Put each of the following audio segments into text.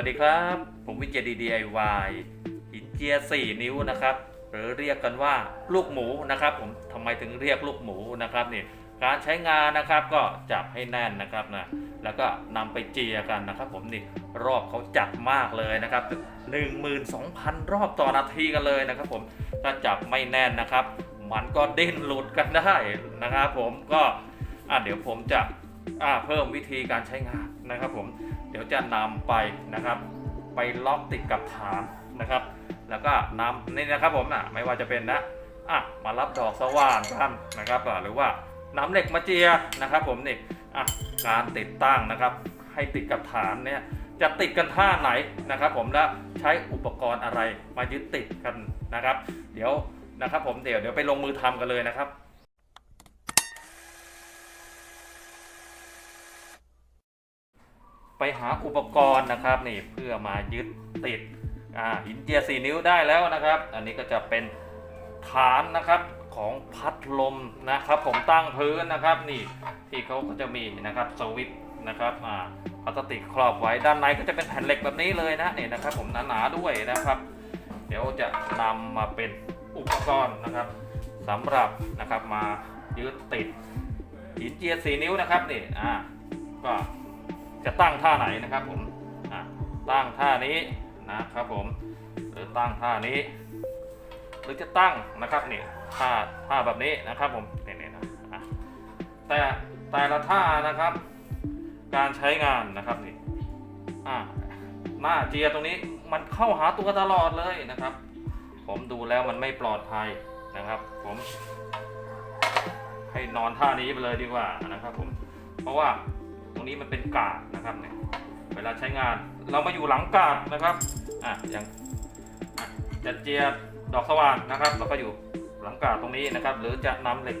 สวัสดีครับ ผมวิเจดี DIY หินเจีย 4 นิ้วนะครับ หรือเรียกกันว่าลูกหมูนะครับ ผมทำไมถึงเรียกลูกหมูนะครับนี่การใช้งานนะครับก็จับให้แน่นนะครับนะแล้วก็นำไปเจียกันนะครับ ผมนี่รอบเขาจัดมากเลยนะครับ 12,000 รอบต่อนาทีกันเลยนะครับ ผมถ้าจับไม่แน่นนะครับ มันก็ดิ้นหลุดกันได้นะครับ ผมก็อะเดี๋ยวผมจะอะเพิ่มวิธีการใช้งานนะครับ ผม เดี๋ยวจะนำไปนะครับ ไปล็อกติดกับฐานนะครับ แล้วก็นำนี่นะครับผมอะไม่ว่าจะเป็นนะอะมารับดอกสว่านกันนะครับหรือว่าน้ำเหล็กมาเจียนะครับผมนี่อะการติดตั้งนะครับ ให้ติดกับฐานเนี่ยจะติดกันท่าไหนนะครับ ผมแล้วใช้อุปกรณ์อะไรมายึดติดกันนะครับ เดี๋ยวนะครับผมเดี๋ยวเดี๋ยวไปลงมือทำกันเลยนะครับ ไปหาอุปกรณ์นะครับนี่เพื่อมายึดติดอ่าหินเจีย4 นิ้วได้แล้วนะครับ อันนี้ก็จะเป็นฐานนะครับของพัดลมนะครับ ผมตั้งพื้นนะครับนี่ที่เขาก็จะมีนะครับสวิตนะครับอ่าพลาสติกครอบไว้ด้านในก็จะเป็นแผ่นเหล็กแบบนี้เลยนะนี่นะครับ ผมหนาๆด้วยนะครับ เดี๋ยวจะนำมาเป็นอุปกรณ์นะครับสำหรับนะครับมายึดติดหินเจีย4นิ้วนะครับนี่อ่าก็ จะตั้งท่าไหนนะครับผมตั้งท่านี้นะครับผม หรือตั้งท่านี้ หรือจะตั้งนะครับนี่ท่าท่าแบบนี้นะครับผมนี่นนะแต่แต่ละท่านะครับ การใช้งานนะครับนี่หน้าเจียตรงนี้มันเข้าหาตัวตลอดเลยนะครับ ผมดูแล้วมันไม่ปลอดภัยนะครับ ผม ให้นอนท่านี้ไปเลยดีกว่านะครับ ผม เพราะว่าตรงนี้มันเป็นกาด นะครับเนี่ยเวลาใช้งานเรามาอยู่หลังกาดนะครับอะอย่างจะเจียดอกสว่านนะครับ เราก็อยู่หลังกาดตรงนี้นะครับ หรือจะนำเหล็ก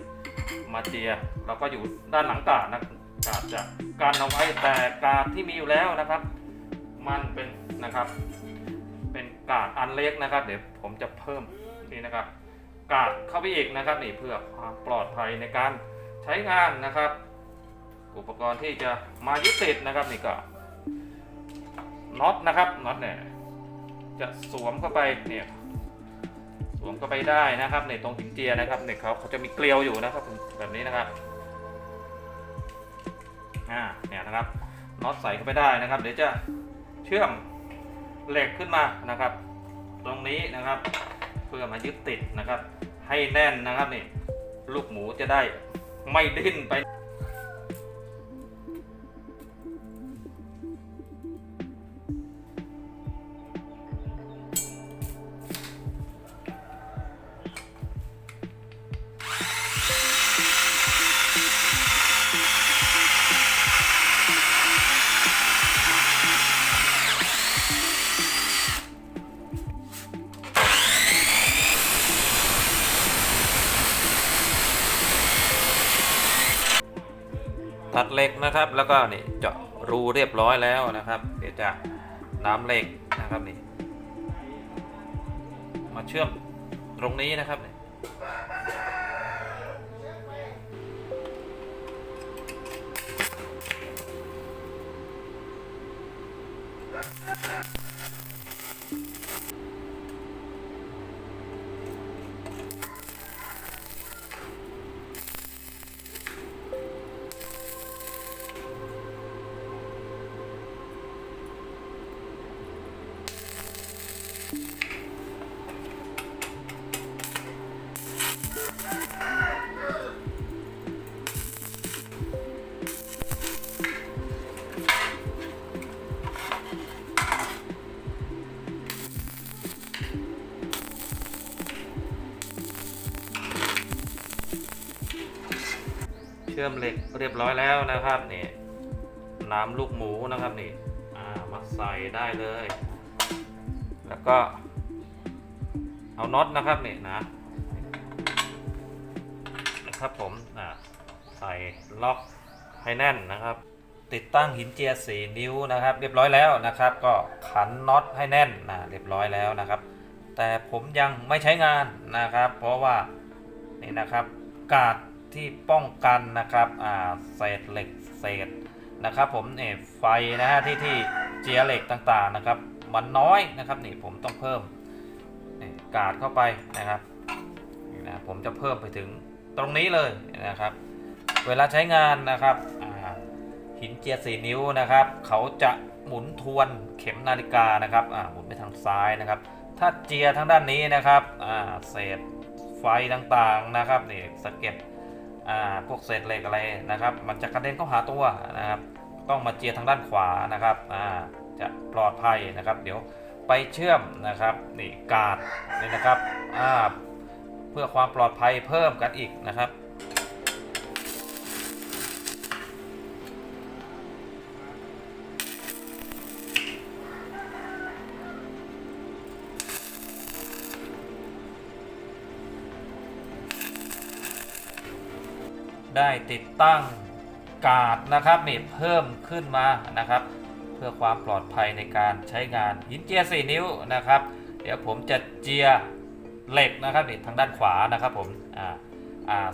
มาเจียเราก็อยู่ด้านหลังกาดนะกาดจะการเอาไว้แต่กาดที่มีอยู่แล้วนะครับ มันเป็นนะครับ เป็นกาดอันเล็กนะครับ เดี๋ยวผมจะเพิ่มนี่นะครับ กาดเข้าไปอีกนะครับนี่เพื่อความปลอดภัยในการใช้งานนะครับ อุปกรณ์ที่จะมายึดติดนะครับนี่ก็น็อตนะครับน็อตเนี่ยจะสวมเข้าไปเนี่ยสวมเข้าไปได้นะครับ ในตรงหินเจียนะครับเนี่ยเขาเขาจะมีเกลียวอยู่นะครับแบบนี้นะครับอ่าเนี่ยนะครับน็อตใส่เข้าไปได้นะครับ เดี๋ยวจะเชื่อมเหล็กขึ้นมานะครับ ตรงนี้นะครับ เพื่อมายึดติดนะครับ ให้แน่นนะครับนี่ลูกหมูจะได้ไม่ดิ้นไป ตัดเหล็กนะครับ แล้วก็นี่เจาะรูเรียบร้อยแล้วนะครับ เดี๋ยวจะน้ำเหล็กนะครับนี่มาเชื่อมตรงนี้นะครับนี่ เชื่อมเหล็กเรียบร้อยแล้วนะครับนี่น้ำลูกหมูนะครับนี่มาใส่ได้เลย แล้วก็เอาน็อตนะครับนี่นะนะครับผมใส่ล็อกให้แน่นนะครับ ติดตั้งหินเจีย4นิ้วนะครับ เรียบร้อยแล้วนะครับ ก็ขันน็อตให้แน่นนะเรียบร้อยแล้วนะครับ แต่ผมยังไม่ใช้งานนะครับ เพราะว่านี่นะครับกาด ที่ป้องกันนะครับอ่าเศษเหล็กเศษนะครับ ผมเนี่ยไฟนะฮะที่ที่เจียเหล็กต่างๆนะครับ มันน้อยนะครับนี่ผมต้องเพิ่มกาดเข้าไปนะครับนี่นะผมจะเพิ่มไปถึงตรงนี้เลยนะครับ เวลาใช้งานนะครับหินเจียสี่นิ้วนะครับ เขาจะหมุนทวนเข็มนาฬิกานะครับหมุนไปทางซ้ายนะครับ ถ้าเจียทางด้านนี้นะครับเศษไฟต่างๆนะครับนี่สะเก็ด พวกเศษเหล็กอะไรนะครับ มันจะกระเด็นเข้าหาตัวนะครับ ต้องมาเจียทางด้านขวานะครับจะปลอดภัยนะครับ เดี๋ยวไปเชื่อมนะครับนี่กาดนี่นะครับเพื่อความปลอดภัยเพิ่มกันอีกนะครับ ได้ติดตั้งกาดนะครับนี่เพิ่มขึ้นมานะครับ เพื่อความปลอดภัยในการใช้งานหินเจีย4นิ้วนะครับ เดี๋ยวผมจะเจียเหล็กนะครับนี่ทางด้านขวานะครับผมอ่าอ่า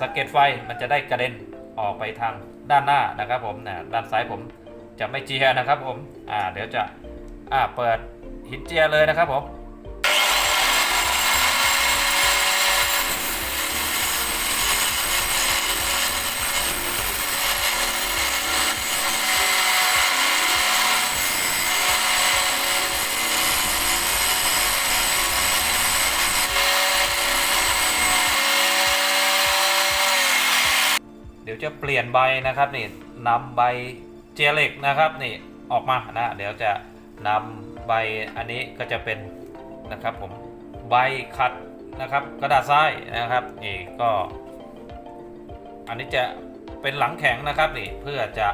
สเก็ตไฟมันจะได้กระเด็นออกไปทางด้านหน้านะครับผมนะด้านซ้ายผมจะไม่เจียนะครับผมอ่าเดี๋ยวจะอ่าเปิดหินเจียเลยนะครับผม เดี๋ ยวจะเปลี่ยนใบนะครับนี่นำใบเจเล็กนะครับนี่ออกมานะเดี๋ยวจะนำใบอันนี้ก็จะเป็นนะครับผมใบขัดนะครับกระดาษทรายนะครับนี่ก็ อันนี้จะเป็นหลังแข็งนะครับนี่เพื่อจะ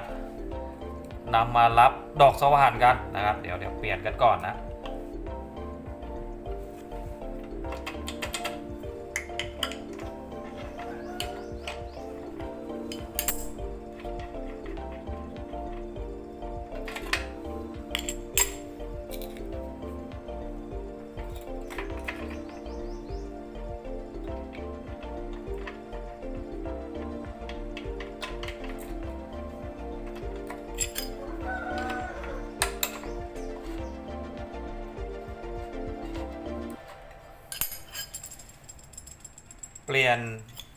นำมารับดอกสว่านกันนะครับ เดี๋ยวเดี๋ยวเปลี่ยนกันก่อนนะ เปลี่ยน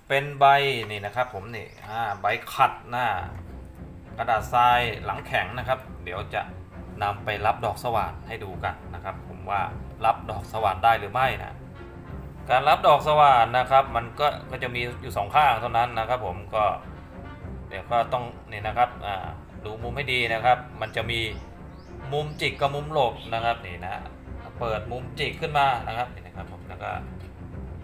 เป็นใบนี่นะครับผมนี่อ่าใบขัดหน้ากระดาษทรายหลังแข็งนะครับ เดี๋ยวจะนำไปรับดอกสว่านให้ดูกันนะครับ ผมว่ารับดอกสว่านได้หรือไม่นะการรับดอกสว่านนะครับ มันก็ก็จะมีอยู่สองข้างเท่านั้นนะครับ ผมก็เดี๋ยวก็ต้องนี่นะครับดูมุมให้ดีนะครับ มันจะมีมุมจิกกับมุมหลบนะครับนี่นะ เปิดมุมจิกขึ้นมานะครับนี่นะครับผมแล้วก็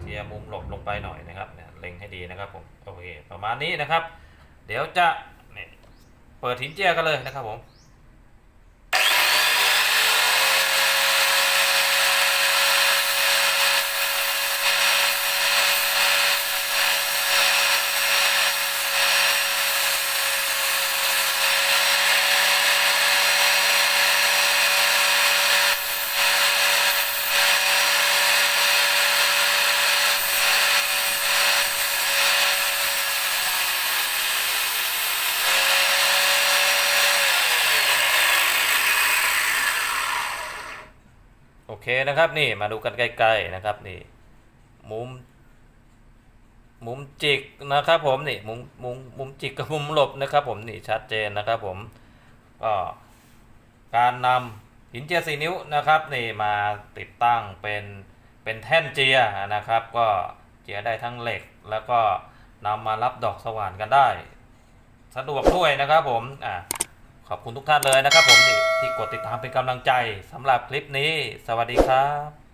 ทียร์มุมหลบลงไปหน่อยนะครับเนี่ยเล็งให้ดีนะครับผมโอเคประมาณนี้นะครับ เดี๋ยวจะเปิดหินเจียกันเลยนะครับผม เคนะครับนี่มาดูกันใกล้ๆนะครับนี่มุมมุมจิกนะครับผมนี่มุมมุมมุมจิกกับมุมหลบนะครับผมนี่ชัดเจนนะครับผมก็การนำหินเจียสี่นิ้วนะครับนี่มาติดตั้งเป็นเป็นแท่นเจียนะครับ ก็เจียได้ทั้งเหล็ก แล้วก็นำมารับดอกสว่านกันได้ สะดวกด้วยนะครับผมอ่า ขอบคุณทุกท่านเลยนะครับผมที่กดติดตามเป็นกำลังใจสำหรับคลิปนี้ สวัสดีครับ